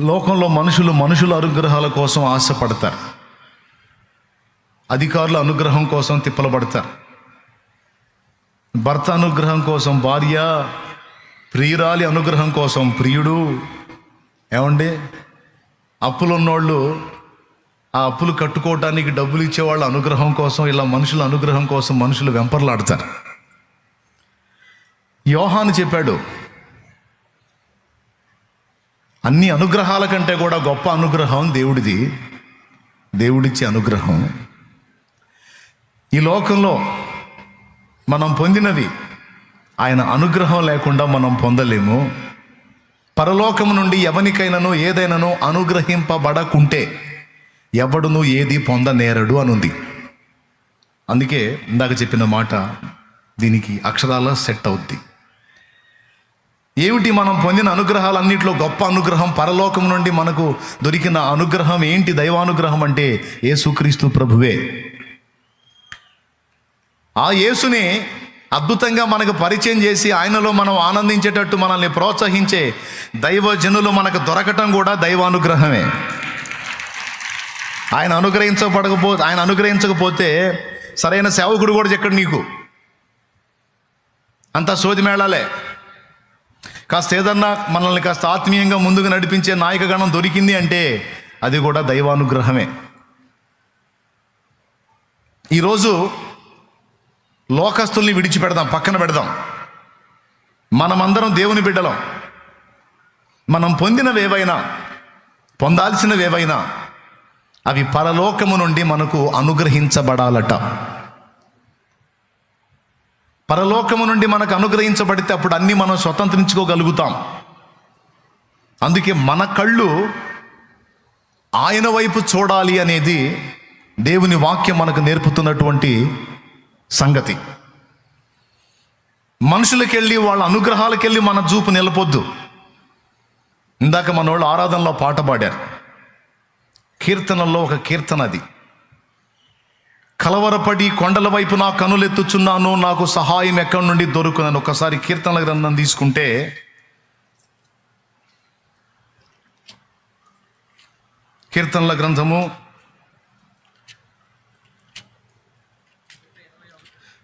లోకంలో మనుషులు మనుషుల అనుగ్రహాల కోసం ఆశపడతారు. అధికారుల అనుగ్రహం కోసం తిప్పలు పడతారు భర్త అనుగ్రహం కోసం భార్య ప్రియురాలి అనుగ్రహం కోసం ప్రియుడు ఏమండి? అప్పులు ఉన్నోళ్ళు ఆ అప్పులు కట్టుకోవడానికి డబ్బులు ఇచ్చేవాళ్ళ అనుగ్రహం కోసం ఇలా మనుషుల అనుగ్రహం కోసం మనుషులు వెంపర్లాడతారు. యోహాను చెప్పాడు అన్ని అనుగ్రహాల కంటే కూడా గొప్ప అనుగ్రహం దేవుడిది. దేవుడిచ్చే అనుగ్రహం. ఈ లోకంలో మనం పొందినవి ఆయన అనుగ్రహం లేకుండా మనం పొందలేము. పరలోకము నుండి ఎవనికైనాను ఏదైనానో అనుగ్రహింపబడకుంటే ఎవడును ఏది పొందనేరడు అనుంది. అందుకే ఇందాక చెప్పిన మాట దీనికి అక్షరాల సెట్ అవుద్ది. ఏమిటి మనం పొందిన అనుగ్రహాలన్నింటిలో గొప్ప అనుగ్రహం? పరలోకం నుండి మనకు దొరికిన అనుగ్రహం ఏంటి? దైవానుగ్రహం అంటే యేసుక్రీస్తు ప్రభువే. ఆ యేసుని అద్భుతంగా మనకు పరిచయం చేసి ఆయనలో మనం ఆనందించేటట్టు మనల్ని ప్రోత్సహించే దైవజనులు మనకు దొరకటం కూడా దైవానుగ్రహమే. ఆయన అనుగ్రహించబడకపో ఆయన అనుగ్రహించకపోతే సరైన సేవకుడు కూడా చెక్కడు నీకు. అంతా సోది మేళాలే. కాస్త ఏదన్నా మనల్ని కాస్త ఆత్మీయంగా ముందుకు నడిపించే నాయకగణం దొరికింది అంటే అది కూడా దైవానుగ్రహమే. ఈరోజు లోకస్తుల్ని విడిచిపెడదాం పక్కన పెడదాం. మనమందరం దేవుని బిడ్డలం. మనం పొందినవి ఏవైనా పొందాల్సినవి ఏవైనా అవి పరలోకము నుండి మనకు అనుగ్రహించబడాలట. పరలోకము నుండి మనకు అనుగ్రహించబడితే అప్పుడు అన్నీ మనం స్వతంత్రించుకోగలుగుతాం. అందుకే మన కళ్ళు ఆయన వైపు చూడాలి అనేది దేవుని వాక్యం మనకు నేర్పుతున్నటువంటి సంగతి. మనుషులకెళ్ళి వాళ్ళ అనుగ్రహాలకెళ్ళి మన చూపు నిలపొద్దు. ఇందాక మన వాళ్ళు ఆరాధనలో పాట పాడారు. కీర్తనల్లో ఒక కీర్తన అది కలవరపడి కొండల వైపు నా కనులెత్తుచున్నాను. నాకు సహాయం ఎక్కడి నుండి దొరుకునని ఒకసారి కీర్తనల గ్రంథం తీసుకుంటే కీర్తనల గ్రంథము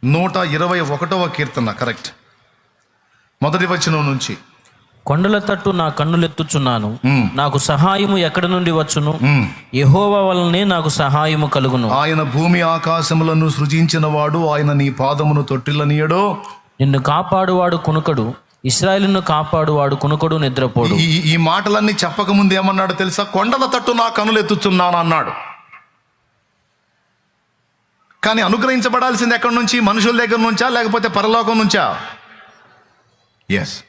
నూట ఇరవై ఒకటవ కీర్తన కరెక్ట్. మొదటి వచనం నుంచి. కొండల తట్టు నా కన్నులెత్తుచున్నాను. నాకు సహాయము ఎక్కడి నుండి వచ్చును. యెహోవా వలనే నాకు సహాయము కలుగును. ఆయన భూమి ఆకాశములను సృజించిన వాడు ఆయన నీ పాదమును తొట్టిల్లనీయడో. నిన్ను కాపాడువాడు కునుకడు. ఇస్రాయేలును కాపాడువాడు కునుకడు నిద్రపోడు. ఈ ఈ మాటలన్నీ చెప్పకముందు ఏమన్నాడు తెలుసా? కొండల తట్టు నా కనులెత్తుచున్నాను అన్నాడు. కానీ అనుగ్రహించబడాల్సింది ఎక్కడి నుంచి? మనుషుల దగ్గర నుంచా? లేకపోతే పరలోకం నుంచా? ఎస్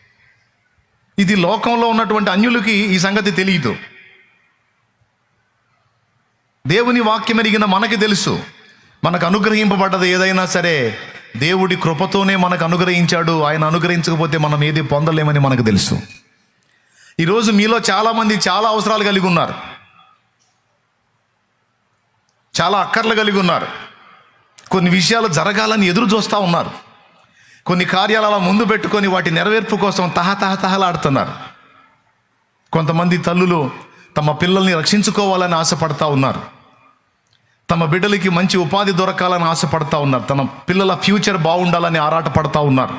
ఇది లోకంలో ఉన్నటువంటి అన్యులకి ఈ సంగతి తెలియదు. దేవుని వాక్యం ఎరిగిన మనకి తెలుసు. మనకు అనుగ్రహింపబడ్డది ఏదైనా సరే దేవుడి కృపతోనే మనకు అనుగ్రహించాడు. ఆయన అనుగ్రహించకపోతే మనం ఏది పొందలేమని మనకు తెలుసు. ఈరోజు మీలో చాలామంది చాలా అవసరాలు కలిగి ఉన్నారు. చాలా అక్కర్లు కలిగి ఉన్నారు. కొన్ని విషయాలు జరగాలని ఎదురు చూస్తూ ఉన్నారు. కొన్ని కార్యాలు అలా ముందు పెట్టుకొని వాటి నెరవేర్పు కోసం తహ తహ తహలాడుతున్నారు. కొంతమంది తల్లులు తమ పిల్లల్ని రక్షించుకోవాలని ఆశపడతా ఉన్నారు. తమ బిడ్డలకి మంచి ఉపాధి దొరకాలని ఆశపడతా ఉన్నారు. తమ పిల్లల ఫ్యూచర్ బాగుండాలని ఆరాటపడతా ఉన్నారు.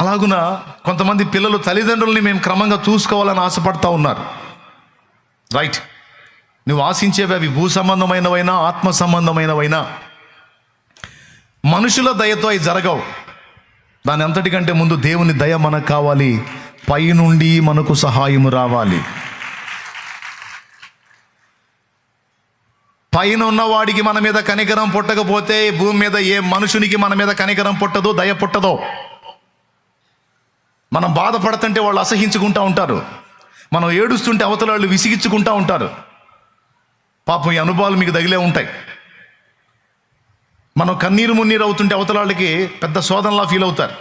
అలాగున కొంతమంది పిల్లలు తల్లిదండ్రుల్ని మేము క్రమంగా చూసుకోవాలని ఆశపడతా ఉన్నారు. రైట్. నువ్వు ఆశించేవి అవి భూ సంబంధమైనవైనా ఆత్మ సంబంధమైనవైనా మనుషుల దయతో అవి జరగవు. దాని అంతటికంటే ముందు దేవుని దయ మనకు కావాలి. పైనుండి మనకు సహాయము రావాలి. పైన ఉన్నవాడికి మన మీద కనికరం పుట్టకపోతే భూమి మీద ఏ మనుషునికి మన మీద కనికరం పుట్టదో దయ పుట్టదో. మనం బాధపడుతుంటే వాళ్ళు అసహించుకుంటూ ఉంటారు. మనం ఏడుస్తుంటే అవతల వాళ్ళు విసిగించుకుంటా ఉంటారు. పాపం ఈ అనుభవాలు మీకు తగిలే ఉంటాయి. మనం కన్నీరు మున్నీరు అవుతుంటే అవతల వాళ్ళకి పెద్ద శోధనలా ఫీల్ అవుతారు.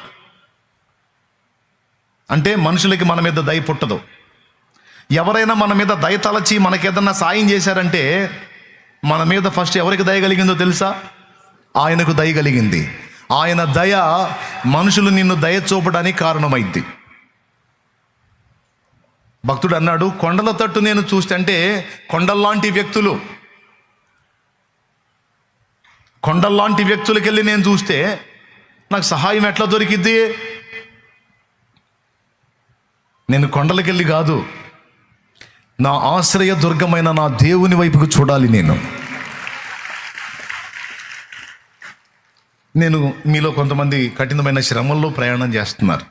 అంటే మనుషులకి మన మీద దయ పుట్టదు. ఎవరైనా మన మీద దయ తలచి మనకేదన్నా సాయం చేశారంటే మన మీద ఫస్ట్ ఎవరికి దయ కలిగిందో తెలుసా? ఆయనకు దయ కలిగింది. ఆయన దయ మనుషులు నిన్ను దయ చూపడానికి కారణమైంది. భక్తుడు అన్నాడు కొండల తట్టు నేను చూస్తే అంటే కొండల్లాంటి వ్యక్తులు. కొండల్లాంటి వ్యక్తులకి వెళ్ళి నేను చూస్తే నాకు సహాయం ఎట్లా దొరికిద్ది? నేను కొండలకెళ్ళి కాదు నా ఆశ్రయ దుర్గమైన నా దేవుని వైపుకు చూడాలి నేను. నేను మీలో కొంతమంది కఠినమైన శ్రమల్లో ప్రయాణం చేస్తున్నారు.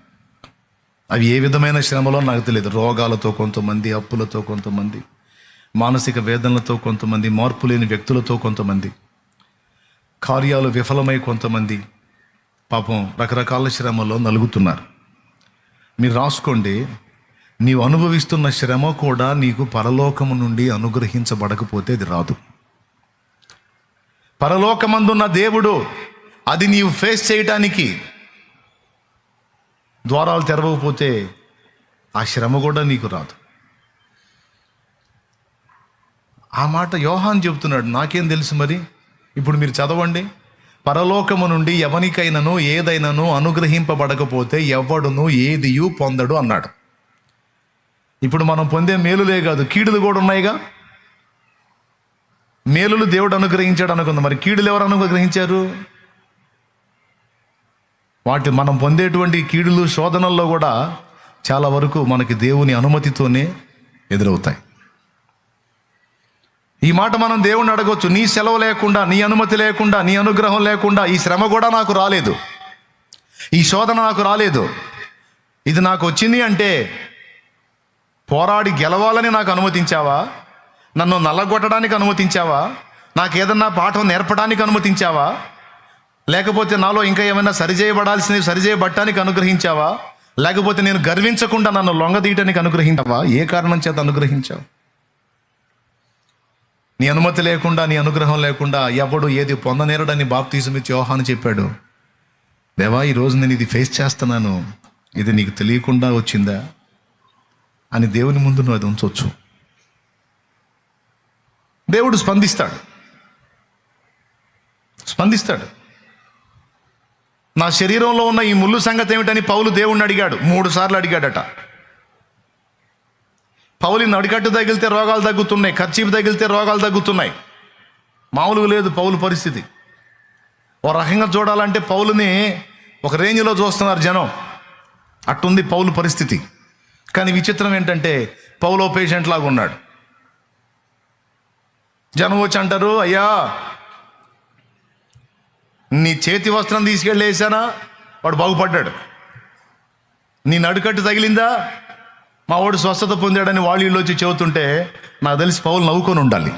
అవి ఏ విధమైన శ్రమలో నాకు తెలియదు. రోగాలతో కొంతమంది అప్పులతో కొంతమంది మానసిక వేదనలతో కొంతమంది మార్పు లేని వ్యక్తులతో కొంతమంది. కార్యాలు విఫలమై కొంతమంది పాపం రకరకాల శ్రమలో నలుగుతున్నారు. మీరు రాసుకోండి నీవు అనుభవిస్తున్న శ్రమ కూడా నీకు పరలోకము నుండి అనుగ్రహించబడకపోతే అది రాదు. పరలోకమందున్న దేవుడు అది నీవు ఫేస్ చేయటానికి ద్వారాలు తెరవకపోతే ఆ శ్రమ కూడా నీకు రాదు. ఆ మాట యోహాన్ చెబుతున్నాడు నాకేం తెలుసు మరి? ఇప్పుడు మీరు చదవండి. పరలోకము నుండి ఎవనికైనను ఏదైనాను అనుగ్రహింపబడకపోతే ఎవడును ఏదియు పొందడు అన్నాడు. ఇప్పుడు మనం పొందే మేలులే కాదు కీడులు కూడా ఉన్నాయిగా. మేలులు దేవుడు అనుగ్రహించాడు అనుకుంది. మరి కీడులు ఎవరు అనుగ్రహించారు? వాటి మనం పొందేటువంటి కీడులు శోధనల్లో కూడా చాలా వరకు మనకి దేవుని అనుమతితోనే ఎదురవుతాయి. ఈ మాట మనం దేవుణ్ణి అడగొచ్చు. నీ సెలవు లేకుండా నీ అనుమతి లేకుండా నీ అనుగ్రహం లేకుండా ఈ శ్రమ కూడా నాకు రాలేదు. ఈ శోధన నాకు రాలేదు. ఇది నాకు వచ్చింది అంటే పోరాడి గెలవాలని నాకు అనుమతించావా? నన్ను నల్లగొట్టడానికి అనుమతించావా? నాకు ఏదన్నా పాఠం నేర్పడానికి అనుమతించావా? లేకపోతే నాలో ఇంకా ఏమైనా సరిచేయబడాల్సినవి సరిచేయబట్టడానికి అనుగ్రహించావా? లేకపోతే నేను గర్వించకుండా నన్ను లొంగదీయటానికి అనుగ్రహించావా? ఏ కారణం చేత అనుగ్రహించావు? నీ అనుమతి లేకుండా నీ అనుగ్రహం లేకుండా ఎవడు ఏది పొందనేరడని బాప్తీసం ఇచ్చి యోహాను చెప్పాడు. దేవా ఈరోజు నేను ఇది ఫేస్ చేస్తున్నాను. ఇది నీకు తెలియకుండా వచ్చిందా? అని దేవుని ముందు నువ్వు అది ఉంచవచ్చు దేవుడు స్పందిస్తాడు. స్పందిస్తాడు. నా శరీరంలో ఉన్న ఈ ముళ్ళు సంగతి ఏమిటని పౌలు దేవుణ్ణి అడిగాడు. మూడు సార్లు అడిగాడట. పౌలి నడికట్టు తగిలితే రోగాలు తగ్గుతున్నాయి ఖర్చీపు తగిలితే రోగాలు తగ్గుతున్నాయి. మామూలుగా లేదు పౌలు పరిస్థితి. ఓ రకంగా చూడాలంటే పౌలుని ఒక రేంజ్లో చూస్తున్నారు జనం. అట్టుంది పౌలు పరిస్థితి. కానీ విచిత్రం ఏంటంటే పౌలో పేషెంట్ లాగా ఉన్నాడు. జనం వచ్చి అంటారు అయ్యా నీ చేతి వస్త్రం తీసుకెళ్ళేసానా వాడు బాగుపడ్డాడు. నీ నడుకట్టు తగిలిందా? మా వాడు స్వస్థత పొందాడని వాళ్ళు ఇల్లు వచ్చి చెబుతుంటే నాకు తెలిసి పౌలు నవ్వుకొని ఉండాలి.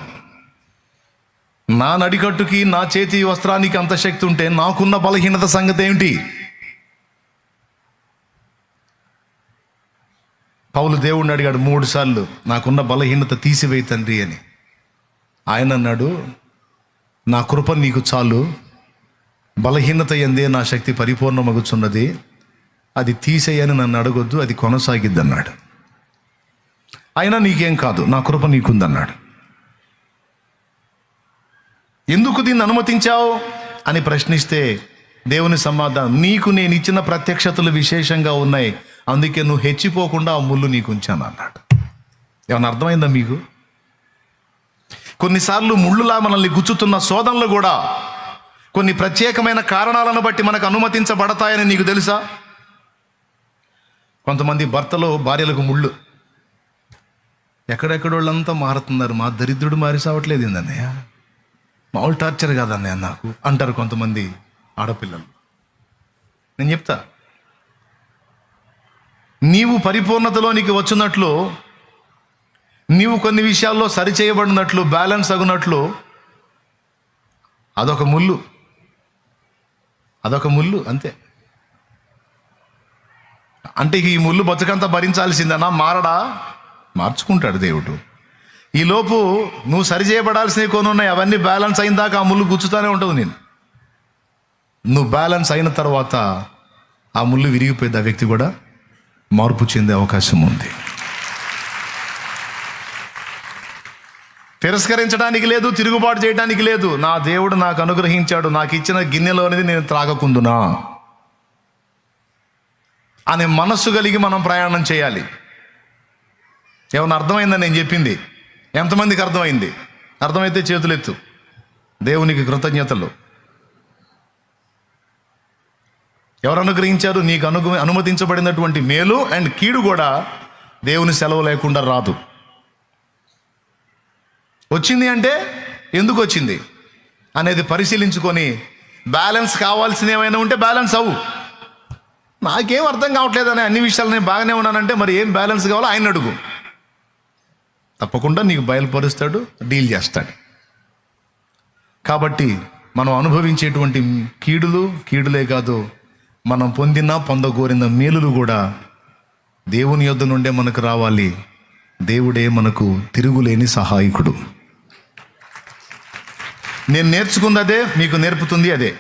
నా నడికట్టుకి నా చేతి వస్త్రానికి అంత శక్తి ఉంటే నాకున్న బలహీనత సంగతి ఏమిటి? పౌలు దేవుణ్ణి అడిగాడు మూడు సార్లు నాకున్న బలహీనత తీసివేయి తండ్రి అని. ఆయన అన్నాడు నా కృప నీకు చాలు. బలహీనత ఎందే నా శక్తి పరిపూర్ణమగుచున్నది. అది తీసేయని నన్ను అడగొద్దు అది కొనసాగిద్ది అన్నాడు అయినా నీకేం కాదు. నా కృప నీకుందన్నాడు. ఎందుకు దీన్ని అనుమతించావు? అని ప్రశ్నిస్తే దేవుని సమాధానం నీకు నేను ఇచ్చిన ప్రత్యక్షతలు విశేషంగా ఉన్నాయి. అందుకే నువ్వు హెచ్చిపోకుండా ఆ ముళ్ళు నీకు ఉంచాను అన్నాడు. ఏమన్నా అర్థమైందా మీకు? కొన్నిసార్లు ముళ్ళులా మనల్ని గుచ్చుతున్న శోధనలు కూడా కొన్ని ప్రత్యేకమైన కారణాలను బట్టి మనకు అనుమతించబడతాయని నీకు తెలుసా? కొంతమంది భర్తలో భార్యలకు ముళ్ళు. ఎక్కడెక్కడోళ్ళంతా మారుతున్నారు. మా దరిద్రుడు మారి సావట్లేదు ఏందన్నయ్య మామూలు టార్చర్ కాదన్నయ్య నాకు అంటారు కొంతమంది ఆడపిల్లలు. నేను చెప్తా. నీవు పరిపూర్ణతలోనికి వచ్చినట్లు నీవు కొన్ని విషయాల్లో సరిచేయబడినట్లు బ్యాలెన్స్ అగునట్లు అదొక ముళ్ళు. అదొక ముళ్ళు అంతే. అంటే ఈ ముళ్ళు బతుకంతా భరించాల్సిందేనా? మారడా? మార్చుకుంటాడు దేవుడు. ఈలోపు నువ్వు సరి చేయబడాల్సినవి కొన్ని ఉన్నాయి అవన్నీ బ్యాలెన్స్ అయిన దాకా ఆ ముళ్ళు గుచ్చుతానే ఉంటుంది నేను. నువ్వు బ్యాలెన్స్ అయిన తర్వాత ఆ ముళ్ళు విరిగిపోయింది ఆ వ్యక్తి కూడా మార్పు చెందే అవకాశం ఉంది. తిరస్కరించడానికి లేదు తిరుగుబాటు చేయడానికి లేదు. నా దేవుడు నాకు అనుగ్రహించాడు నాకు ఇచ్చిన గిన్నెలోనిది నేను త్రాగకుందునా అనే మనస్సు కలిగి మనం ప్రయాణం చేయాలి. ఏమన్నా అర్థమైందని నేను చెప్పింది. ఎంతమందికి అర్థమైంది? అర్థమైతే చేతులెత్తు. దేవునికి కృతజ్ఞతలు. ఎవరు అనుగ్రహించారు? నీకు అను అనుమతించబడినటువంటి మేలు అండ్ కీడు కూడా దేవుని సెలవు లేకుండా రాదు. వచ్చింది అంటే ఎందుకు వచ్చింది? అనేది పరిశీలించుకొని బ్యాలెన్స్ కావాల్సిన ఏమైనా ఉంటే బ్యాలెన్స్ అవు నాకేం అర్థం కావట్లేదు అన్ని విషయాలు నేను బాగానే ఉన్నానంటే మరి ఏం బ్యాలెన్స్ కావాలో ఆయన అడుగు. తప్పకుండా నీకు బయలుపరుస్తాడు డీల్ చేస్తాడు. కాబట్టి మనం అనుభవించేటువంటి కీడులు కీడులే కాదు మనం పొందిన పొందగోరిన మేలులు కూడా దేవుని యొద్ద నుండే మనకు రావాలి. దేవుడే మనకు తిరుగులేని సహాయకుడు. నేను నేర్చుకుంది అదే మీకు నేర్పుతుంది అదే.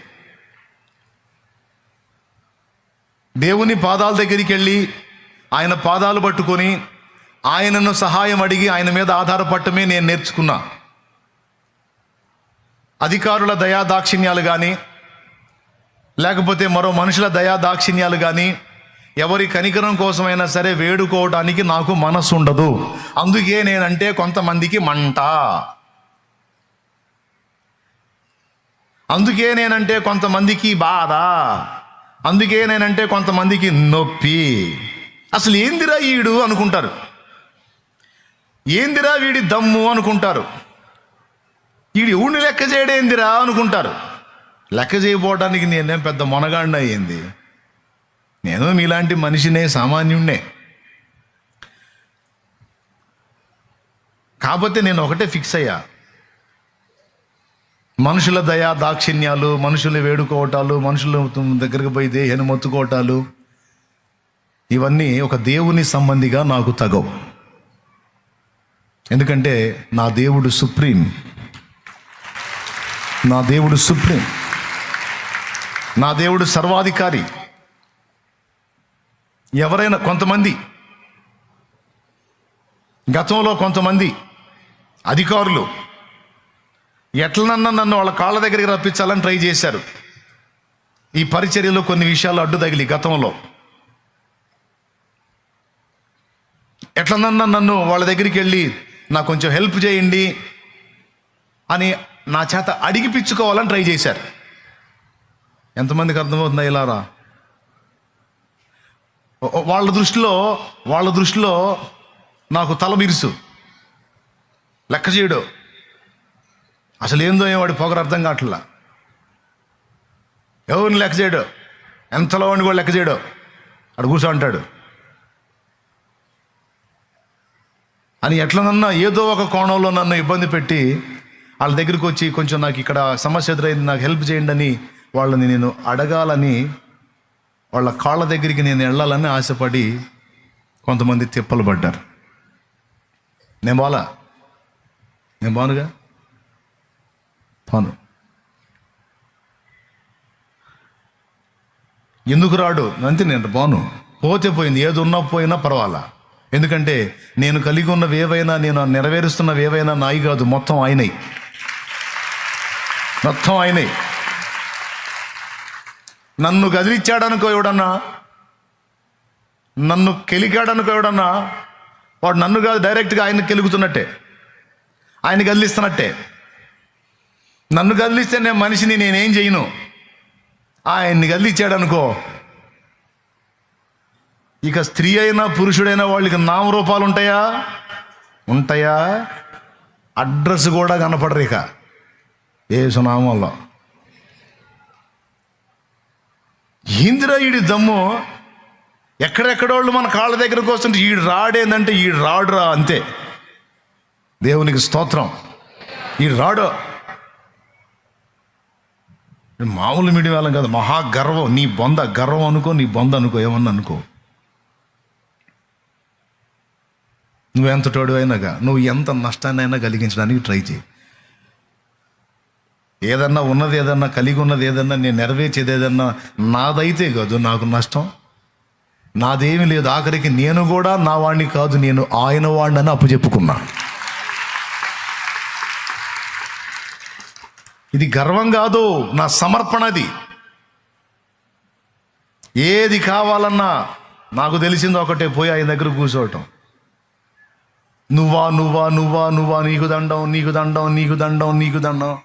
దేవుని పాదాల దగ్గరికి వెళ్ళి ఆయన పాదాలు పట్టుకొని ఆయనను సహాయం అడిగి ఆయన మీద ఆధారపడటమే నేను నేర్చుకున్నా. అధికారుల దయా దాక్షిణ్యాలు కానీ లేకపోతే మరో మనుషుల దయా దాక్షిణ్యాలు కానీ ఎవరి కనికరం కోసమైనా సరే వేడుకోవడానికి నాకు మనసు ఉండదు అందుకే నేనంటే కొంతమందికి మంట. అందుకే నేనంటే కొంతమందికి బాధ. అందుకే నేనంటే కొంతమందికి నొప్పి. అసలు ఏందిరా ఈడు అనుకుంటారు. ఏందిరా వీడి దమ్ము అనుకుంటారు? వీడి ఊడిని లెక్క చేయడేందిరా అనుకుంటారు? లెక్క చేయబోవడానికి నేనేం పెద్ద మొనగాడిన అయ్యింది? నేను మీలాంటి మనిషినే సామాన్యుణ్ణే. కాకపోతే నేను ఒకటే ఫిక్స్ అయ్యా. మనుషుల దయా దాక్షిణ్యాలు మనుషులు వేడుకోవటాలు మనుషుల దగ్గరికి పోయి దేహను మొత్తుకోవటాలు ఇవన్నీ ఒక దేవుని సంబంధిగా నాకు తగవు. ఎందుకంటే నా దేవుడు సుప్రీం. నా దేవుడు సుప్రీం. నా దేవుడు సర్వాధికారి. ఎవరైనా కొంతమంది గతంలో కొంతమంది అధికారులు ఎట్లనన్నా నన్ను వాళ్ళ కాళ్ళ దగ్గరికి రప్పించాలని ట్రై చేశారు. ఈ పరిచర్యలో కొన్ని విషయాలు అడ్డు తగిలి గతంలో. ఎట్లనన్నా నన్ను వాళ్ళ దగ్గరికి వెళ్ళి నాకు కొంచెం హెల్ప్ చేయండి అని నా చేత అడిగిపించుకోవాలని ట్రై చేశారు. ఎంతమందికి అర్థమవుతుందా ఇలారా వాళ్ళ దృష్టిలో వాళ్ళ దృష్టిలో నాకు తల బిరుసు. లెక్క చేయడు. అసలు ఏందో వాడి పొగరు అర్థం కావట్లా. ఎవరిని లెక్క చేయడు? ఎంతలో వాడిని కూడా లెక్క చేయడు. అడు కూర్చో అంటాడు. అని ఎట్లనన్నా ఏదో ఒక కోణంలో నన్ను ఇబ్బంది పెట్టి వాళ్ళ దగ్గరికి వచ్చి కొంచెం నాకు ఇక్కడ సమస్య ఎదురైంది నాకు హెల్ప్ చేయండి అని వాళ్ళని నేను అడగాలని వాళ్ళ కాళ్ళ దగ్గరికి నేను వెళ్ళాలని ఆశపడి కొంతమంది తిప్పలు పడ్డారు. నేను బాలా? నేను బానుగా? పాను ఎందుకు రాడు? అంతే నేను బాను. పోతే పోయింది. ఏది ఉన్నా పోయినా పర్వాలా? ఎందుకంటే నేను కలిగి ఉన్నవి ఏవైనా నేను నెరవేరుస్తున్నవి ఏవైనా నాయి కాదు మొత్తం ఆయనే. మొత్తం ఆయనే. నన్ను కదిలిచ్చాడనుకో ఎవడన్నా? నన్ను కెలికాడనుకో ఎవడన్నా? వాడు నన్ను కాదు డైరెక్ట్గా ఆయన కెలుగుతున్నట్టే. ఆయన గదిలిస్తున్నట్టే. నన్ను కదిలిస్తే నేను మనిషిని నేనేం చేయను? ఆయన్ని కదిలిచ్చాడు అనుకో ఇక స్త్రీ అయినా పురుషుడైనా వాళ్ళకి నామరూపాలు ఉంటాయా? ఉంటాయా అడ్రస్ కూడా కనపడరు ఇక. ఏ సునామంలో ఏందిరా ఈడి దమ్ము ఎక్కడెక్కడోళ్ళు మన కాళ్ళ దగ్గరకు వస్తుంటే ఈ రాడేందంటే ఈ రాడురా అంతే. దేవునికి స్తోత్రం. ఈ రాడు. మామూలు మీడియం వాళ్ళం కాదు మహా గర్వం నీ బొంద గర్వం అనుకో నీ బొంద అనుకో ఏమన్నా అనుకో. నువ్వెంత తోడు అయినాగా? నువ్వు ఎంత నష్టాన్నైనా కలిగించడానికి ట్రై చేయి. ఏదన్నా ఉన్నది ఏదన్నా కలిగి ఉన్నది ఏదన్నా నేను నెరవేర్చేది ఏదన్నా నాదైతే కాదు నాకు నష్టం. నాదేమీ లేదు ఆఖరికి నేను కూడా నా వాడిని కాదు నేను ఆయన వాడిని అని అప్పచెప్పుకున్నా ఇది గర్వం కాదు నా సమర్పణది ఏది కావాలన్నా నాకు తెలిసింది ఒకటే పోయి ఆయన దగ్గర కూర్చోవటం. నువ్వా నువ్వా నువ్వా నువ్వా నీకు దండం నీకు దండం నీకు దండం నీకు దండం.